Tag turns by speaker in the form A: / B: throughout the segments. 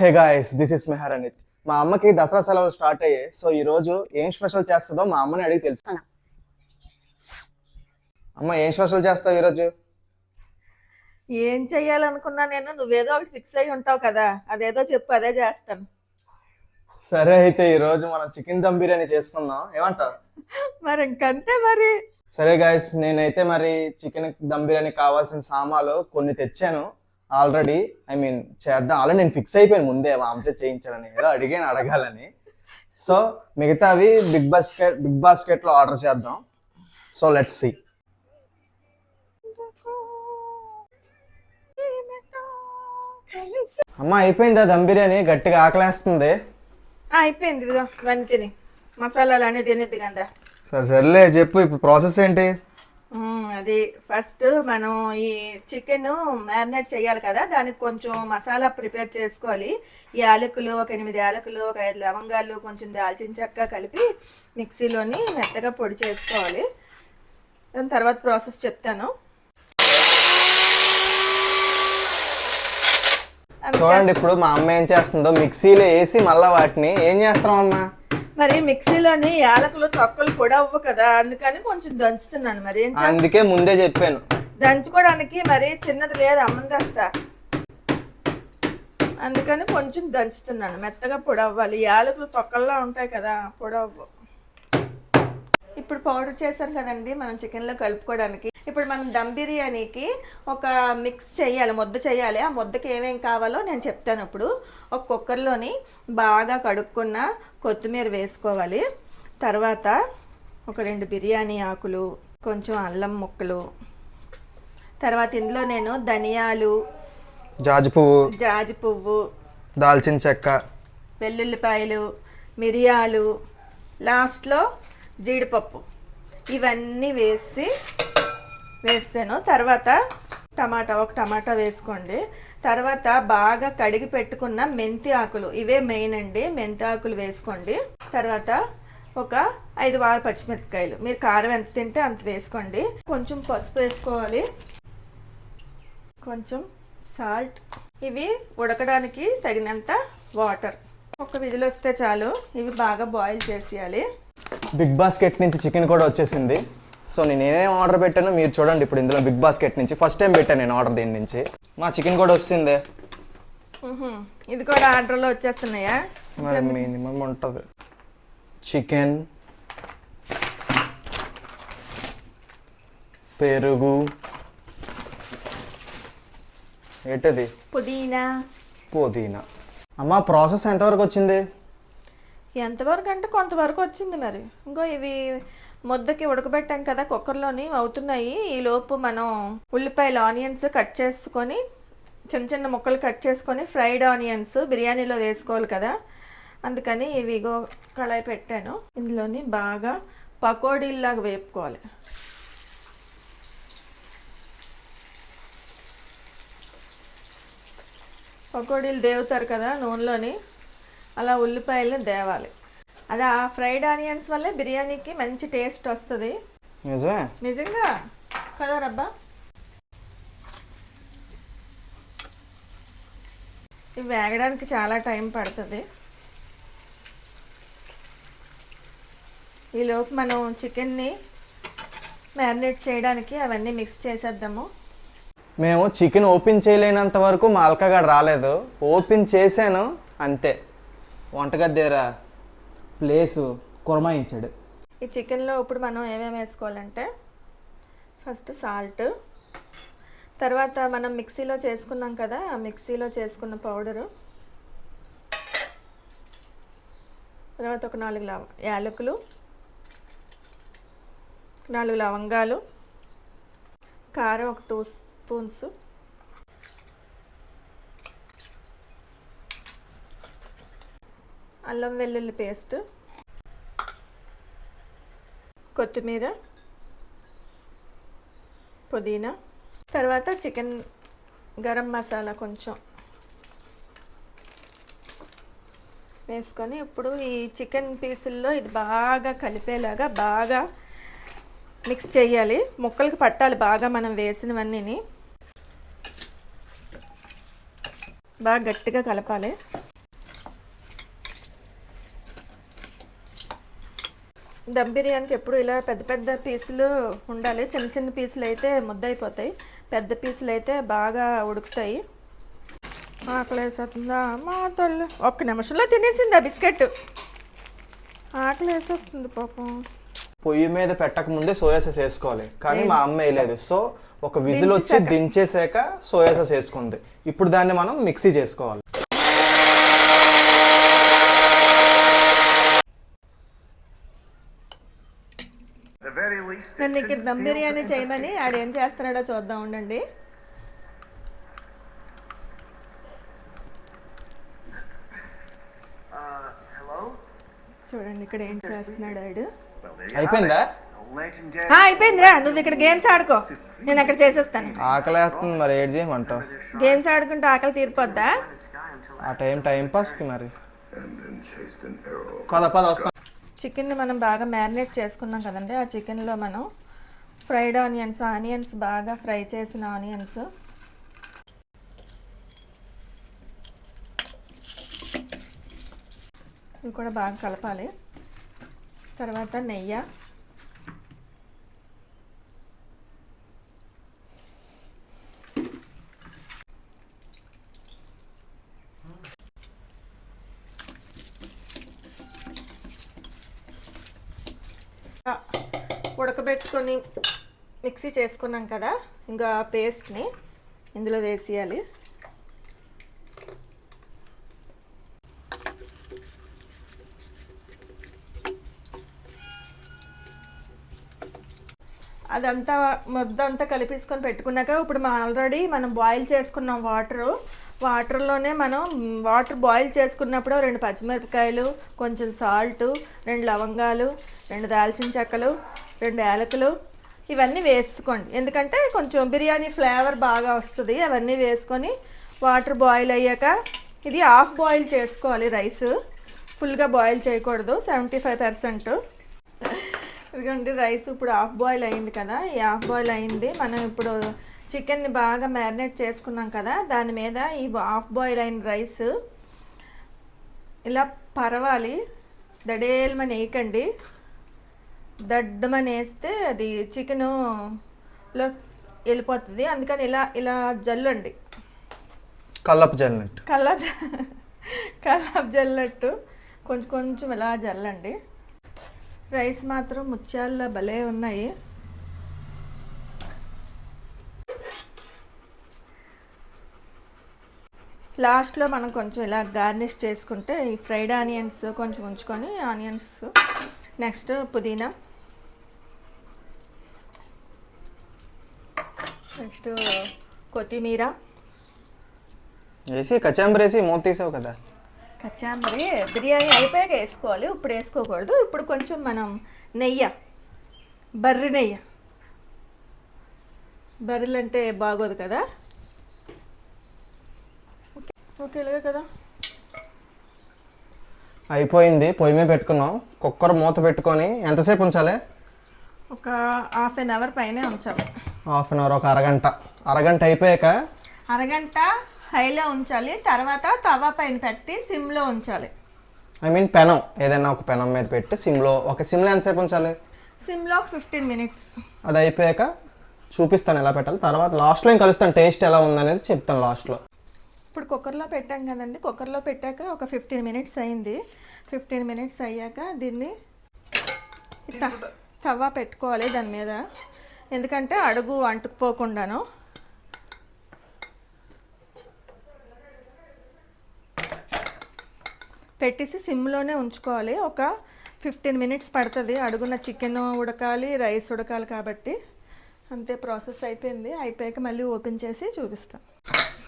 A: Hey guys this is Mehar Anith మా అమ్మకి దసరా సెలవులు స్టార్ట్ అయ్యాయి. సో ఈ రోజు ఏం స్పెషల్ చేస్తుందో మా అమ్మని అడిగి తెలుసుకున్నా అమ్మ ఏం స్పెషల్ చేస్తావు ఈరోజు
B: ఏం చెయ్యాలనుకున్నా నేను? నువ్వేదో ఒకటి ఫిక్స్ అయి ఉంటావు కదా. అదేదో చెప్పు అదే చేస్తాను.
A: సరే అయితే ఈ రోజు మనం చికెన్ దమ్ బిర్యానీ చేసుకుందాం. ఏమంటావు?
B: మరి ఇంకంతే మరి.
A: సరే గాయస్ నేనైతే మరి చికెన్ దమ్ బిర్యానీ కావాల్సిన సామాన్లు కొన్ని తెచ్చాను. ఆల్రెడీ ఐ మీన్ చేద్దాం. ఆల్రెడీ నేను ఫిక్స్ అయిపోయాను ముందే మా చేయించాలని ఏదో అడిగాను అడగాలని. సో మిగతావి బిగ్ బాస్కెట్ బిగ్ బాస్కెట్లో ఆర్డర్ చేద్దాం. So let's see. అమ్మ అయిపోయిందా దమ్ బిర్యానీ? గట్టిగా ఆకలేస్తుంది.
B: అయిపోయింది ఇదిగో ఇవన్నీ తిని మసాలాలు తినేది కదా
A: సరే సర్లే చెప్పు ఇప్పుడు ప్రాసెస్ ఏంటి?
B: అది ఫస్ట్ మనం ఈ చికెన్ మ్యారినేట్ చేయాలి కదా దానికి కొంచెం మసాలా ప్రిపేర్ చేసుకోవాలి. ఈ యాలకులు ఒక ఎనిమిది యాలకులు ఒక ఐదు లవంగాలు కొంచెం దాల్చిన చెక్క కలిపి మిక్సీలోని మెత్తగా పొడి చేసుకోవాలి. దాని తర్వాత ప్రాసెస్ చెప్తాను.
A: చూడండి ఇప్పుడు మా అమ్మ ఏం చేస్తుందో మిక్సీలో వేసి మళ్ళీ వాటిని ఏం చేస్తాం అమ్మా?
B: మరి మిక్సీలోని యాలకులు తొక్కలు కూడా అవ్వు కదా అందుకని కొంచెం దంచుతున్నాను మరి. ఏం
A: అందుకే ముందే చెప్పాను.
B: దంచుకోవడానికి మరి చిన్నది లేదు అమ్మందేస్తా అందుకని కొంచెం దంచుతున్నాను. మెత్తగా పొడవ్వాలి. యాలకులు తొక్కల్లా ఉంటాయి కదా పొడవ్వు. ఇప్పుడు పౌడర్ చేసాం కదండి మనం చికెన్లో కలుపుకోవడానికి. ఇప్పుడు మనం దమ్ బిర్యానీకి ఒక మిక్స్ చేయాలి ముద్ద చేయాలి. ఆ ముద్దకి ఏమేం కావాలో నేను చెప్తాను ఇప్పుడు. ఒక కుక్కర్లోని బాగా కడుక్కున్న కొత్తిమీర వేసుకోవాలి. తర్వాత ఒక రెండు బిర్యానీ ఆకులు కొంచెం అల్లం ముక్కలు. తర్వాత ఇందులో నేను ధనియాలు
A: జాజి పువ్వు
B: జాజి పువ్వు
A: దాల్చిన చెక్క
B: వెల్లుల్లిపాయలు మిరియాలు. లాస్ట్లో జీడిపప్పు. ఇవన్నీ వేసి వేస్తాను. తర్వాత టమాటా ఒక టమాటా వేసుకోండి. తర్వాత బాగా కడిగి పెట్టుకున్న మెంతి ఆకులు. ఇవే మెయిన్ అండి. మెంతి ఆకులు వేసుకోండి. తర్వాత ఒక ఐదు వారు పచ్చిమిరపకాయలు. మీరు కారం ఎంత తింటే అంత వేసుకోండి. కొంచెం పసుపు వేసుకోవాలి. కొంచెం సాల్ట్ ఇవి ఉడకడానికి తగినంత వాటర్ ఒక విధులు వస్తే చాలు. ఇవి బాగా బాయిల్ చేసేయాలి.
A: బిగ్ బాస్కెట్ నుంచి చికెన్ కూడా వచ్చేసింది. సో నేను ఏమేమి ఆర్డర్ పెట్టానో మీరు చూడండి. ఇప్పుడు ఇందులో బిగ్ బాస్కెట్ నుంచి ఫస్ట్ టైం పెట్టాను నేను ఆర్డర్ దీని నుంచి. మా చికెన్ కూడా వస్తుంది.
B: ఇది కూడా ఆర్డర్లో వచ్చేస్తున్నాయా?
A: మరి మినిమం ఉంటుంది. చికెన్ పెరుగు. ఏంటది?
B: పుదీనా.
A: పుదీనా. అమ్మ ప్రాసెస్ ఎంతవరకు వచ్చింది?
B: ఎంతవరకు అంటే కొంతవరకు వచ్చింది మరి. ఇంకో ఇవి ముద్దకి ఉడకబెట్టాం కదా కుక్కర్లోని అవుతున్నాయి. ఈ లోపు మనం ఉల్లిపాయలు ఆనియన్స్ కట్ చేసుకొని చిన్న చిన్న ముక్కలు కట్ చేసుకొని ఫ్రైడ్ ఆనియన్స్ బిర్యానీలో వేసుకోవాలి కదా. అందుకని ఇవి ఇగో కళాయి పెట్టాను. ఇందులోని బాగా పకోడీల్లాగా వేపుకోవాలి. పకోడీలు దేవుతారు కదా నూనెలోని. అలా ఉల్లిపాయలు దేవాలి. అది ఆ ఫ్రైడ్ ఆనియన్స్ వల్లే బిర్యానీకి మంచి టేస్ట్ వస్తుంది.
A: నిజమే?
B: నిజంగా? కదా రబ్బా? ఇవి వేగడానికి చాలా టైం పడుతుంది. ఈలోపు మనం చికెన్ని మ్యారినేట్ చేయడానికి అవన్నీ మిక్స్ చేసేద్దాము.
A: మేము చికెన్ ఓపెన్ చేయలేనంత వరకు మా అల్కగాడు రాలేదు. ఓపెన్ చేశాను అంతే. వంటగది దగ్గర ప్లేసు కురమాయించాడు.
B: ఈ చికెన్లో ఇప్పుడు మనం ఏమేమి వేసుకోవాలంటే ఫస్ట్ సాల్ట్ తర్వాత మనం మిక్సీలో చేసుకున్నాం కదా ఆ మిక్సీలో చేసుకున్న పౌడరు తర్వాత ఒక నాలుగు లవ యాలకులు నాలుగు లవంగాలు కారం ఒక టూ స్పూన్స్ అల్లం వెల్లుల్లి పేస్ట్ కొత్తిమీర పుదీనా తర్వాత చికెన్ గరం మసాలా కొంచెం వేసుకొని ఇప్పుడు ఈ చికెన్ పీసుల్లో ఇది బాగా కలిపేలాగా బాగా మిక్స్ చేయాలి. ముక్కలకి పట్టాలి బాగా మనం వేసినవన్నీని. బాగా గట్టిగా కలపాలి. దమ్ బిర్యానీకి ఎప్పుడు ఇలా పెద్ద పెద్ద పీసులు ఉండాలి. చిన్న చిన్న పీసులు అయితే ముద్దయిపోతాయి. పెద్ద పీసులు అయితే బాగా ఉడుకుతాయి. ఆకలి వేసేస్తుందా మా తల్లి ఒక్క నిమిషంలో తినేసింది ఆ బిస్కెట్ ఆకలి వేసేస్తుంది పాపం.
A: పొయ్యి మీద పెట్టక ముందే సోయా సాస్ వేసుకోవాలి. కానీ మా అమ్మ వేయలేదు సో ఒక విజిల్ వచ్చి
B: దించేసాక.
A: దించేసాక సోయా సాస్ వేసుకుంది. ఇప్పుడు దాన్ని మనం మిక్సీ చేసుకోవాలి.
B: నన్ను ఇక్కడ దమ్ బిర్యానీ చేయమని ఆడు ఏం చేస్తున్నాడో చూద్దాం ఉండండి.
C: Uh?
B: చూడండి ఇక్కడ ఏం చేస్తున్నాడు ఆడు.
A: అయిపోయిందా?
B: అయిపోయిందిరా. నువ్వు ఇక్కడ గేమ్స్ ఆడుకో. నేను అక్కడ చేసేస్తాను.
A: ఆకలేస్తుంది మరి ఏడ్ చేయమంటావు?
B: గేమ్స్ ఆడుకుంటే ఆకలి తీరిపోద్దా?
A: ఆ టైం టైం పాస్కి మరి. పద పద
B: చికెన్ని మనం బాగా మ్యారినేట్ చేసుకున్నాం కదండి. ఆ చికెన్లో మనం ఫ్రైడ్ ఆనియన్స్ ఆనియన్స్ బాగా ఫ్రై చేసిన ఆనియన్స్. ఇవి కూడా బాగా కలపాలి. తర్వాత నెయ్యి. ఉడకబెట్టుకొని మిక్సీ చేసుకున్నాం కదా ఇంకా పేస్ట్ని ఇందులో వేసేయాలి. అదంతా మొత్తం అంతా కలిపేసుకొని పెట్టుకున్నాక ఇప్పుడు మనం ఆల్రెడీ మనం బాయిల్ చేసుకున్నాం వాటరు. వాటర్లోనే మనం వాటర్ బాయిల్ చేసుకున్నప్పుడు రెండు పచ్చిమిరపకాయలు కొంచెం సాల్ట్ రెండు లవంగాలు రెండు దాల్చిన చెక్కలు రెండు యాలకులు ఇవన్నీ వేసుకోండి. ఎందుకంటే కొంచెం బిర్యానీ ఫ్లేవర్ బాగా వస్తుంది అవన్నీ వేసుకొని వాటర్ బాయిల్ అయ్యాక ఇది హాఫ్ బాయిల్ చేసుకోవాలి రైస్. ఫుల్గా బాయిల్ చేయకూడదు సెవెంటీ ఫైవ్ పర్సెంట్. ఇదిగోండి రైస్ ఇప్పుడు హాఫ్ బాయిల్ అయింది కదా. ఈ హాఫ్ బాయిల్ అయింది. మనం ఇప్పుడు చికెన్ని బాగా మ్యారినేట్ చేసుకున్నాం కదా దాని మీద ఈ హాఫ్ బాయిల్ అయిన రైస్ ఇలా పరవాలి. దడేలమని వేయకండి దడ్డమని వేస్తే అది చికెను లో వెళ్ళిపోతుంది. అందుకని ఇలా ఇలా జల్లండి.
A: కల్లపు జల్లినట్టు.
B: కల్లాప్ కల్లాప్ జల్లట్టు కొంచెం కొంచెం ఇలా జల్లండి. రైస్ మాత్రం ముత్యాల భలే ఉన్నాయి. లాస్ట్లో మనం కొంచెం ఇలా గార్నిష్ చేసుకుంటే ఈ ఫ్రైడ్ ఆనియన్స్ కొంచెం ఉంచుకొని ఆనియన్స్ నెక్స్ట్ పుదీనా. నెక్స్ట్ కొత్తిమీర.
A: వేసి కచాంబర్ వేసి మూత తీసావు కదా.
B: కచ్చాంబరి బిర్యానీ అయిపోయాక వేసుకోవాలి ఇప్పుడు వేసుకోకూడదు. ఇప్పుడు కొంచెం మనం నెయ్యి బర్రి నెయ్యి. బర్రెలు అంటే బాగోదు కదా. ఓకే ఓకే ఇలాగే కదా.
A: అయిపోయింది పొయ్యి మీద పెట్టుకున్నాం. కుక్కర్ మూత పెట్టుకొని ఎంతసేపు ఉంచాలి?
B: ఒక హాఫ్ అన్ అవర్ పైనే ఉంచాలి.
A: హాఫ్ అన్ అవర్ ఒక అరగంట. అరగంట అయిపోయాక
B: అరగంట హైలో ఉంచాలి తర్వాత తవా పైన పెట్టి సిమ్లో ఉంచాలి.
A: ఐ మీన్ పెనం ఏదైనా ఒక పెనం మీద పెట్టి సిమ్లో ఒక సిమ్లో ఎంతసేపు ఉంచాలి?
B: సిమ్లో ఒక ఫిఫ్టీన్ మినిట్స్.
A: అది అయిపోయాక చూపిస్తాను ఎలా పెట్టాలి. తర్వాత లాస్ట్లో నేను కలుస్తాను టేస్ట్ ఎలా ఉందనేది చెప్తాను లాస్ట్లో
B: ఇప్పుడు కుక్కర్లో పెట్టాం కదండి కుక్కర్లో పెట్టాక ఒక ఫిఫ్టీన్ మినిట్స్ అయింది. ఫిఫ్టీన్ మినిట్స్ అయ్యాక దీన్ని తవ్వ పెట్టుకోవాలి దాని మీద. ఎందుకంటే అడుగు అంటుకుపోకుండాను. పెట్టేసి సిమ్లోనే ఉంచుకోవాలి. ఒక ఫిఫ్టీన్ మినిట్స్ పడుతుంది. అడుగున చికెన్ ఉడకాలి రైస్ ఉడకాలి కాబట్టి. అంతే ప్రాసెస్ అయిపోయింది. అయిపోయాక మళ్ళీ ఓపెన్ చేసి చూపిస్తాం.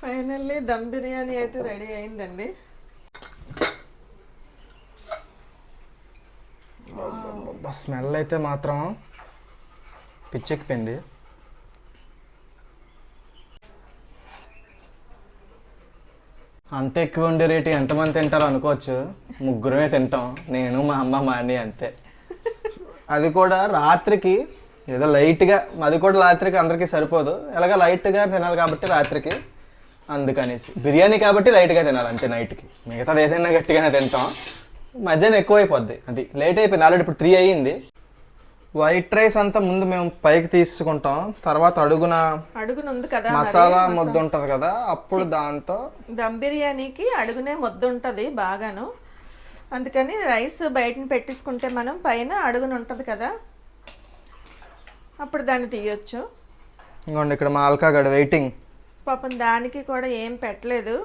B: ఫైనల్లీ దమ్ బిర్యానీ అయితే రెడీ అయిందండి.
A: స్మెల్ అయితే మాత్రం పిచ్చెక్కిపోయింది. అంత ఎక్కువ ఉండే రేటు ఎంతమంది తింటారో అనుకోవచ్చు. ముగ్గురమే తింటాం. నేను మా అమ్మ మా అన్ని అంతే. అది కూడా రాత్రికి ఏదో లైట్గా అది కూడా రాత్రికి అందరికీ సరిపోదు. ఎలాగ లైట్గా తినాలి కాబట్టి రాత్రికి అందుకనేసి. బిర్యానీ కాబట్టి లైట్గా తినాలి అంతే నైట్కి. మిగతాది ఏదైనా గట్టిగానే తింటాం. మధ్యాహ్నం ఎక్కువ అయిపోద్ది అది లేట్ అయిపోయింది. ఆల్రెడీ ఇప్పుడు త్రీ అయ్యింది. వైట్ రైస్ అంతా ముందు మేము పైకి తీసుకుంటాం. తర్వాత అడుగున
B: అడుగున ఉంది కదా
A: మసాలా ముద్ద ఉంటది కదా అప్పుడు దాంతో
B: దమ్ బిర్యానీకి అడుగునే ముద్ద ఉంటుంది బాగాను. అందుకని రైస్ బయటని పెట్టేసుకుంటే మనం పైన అడుగున ఉంటుంది కదా అప్పుడు దాన్ని తీయొచ్చు.
A: ఇంకోండి ఇక్కడ మా అల్కా గడు వెయిటింగ్
B: పాపం దానికి కూడా ఏం పెట్టలేదు.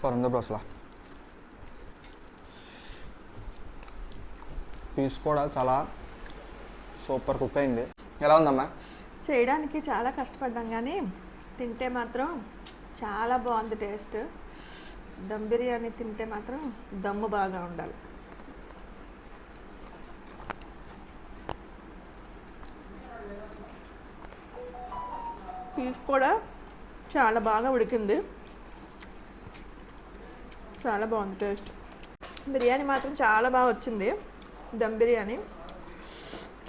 A: సూపర్ ఉంది పీస్ కూడా చాలా సూపర్ కుక్ అయింది. ఎలా ఉందమ్మా?
B: చేయడానికి చాలా కష్టపడ్డాం కానీ తింటే మాత్రం చాలా బాగుంది టేస్ట్. దమ్ బిర్యానీ తింటే మాత్రం దమ్ము బాగా ఉండాలి. పీస్ కూడా చాలా బాగా ఉడికింది. చాలా బాగుంది టేస్ట్. బిర్యానీ మాత్రం చాలా బాగా వచ్చింది. దమ్ బిర్యానీ.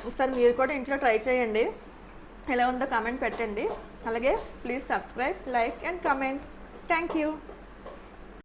B: ఒకసారి మీరు కూడా ఇంట్లో ట్రై చేయండి. ఎలా ఉందో కామెంట్ పెట్టండి. అలాగే please subscribe like and comment. Thank you.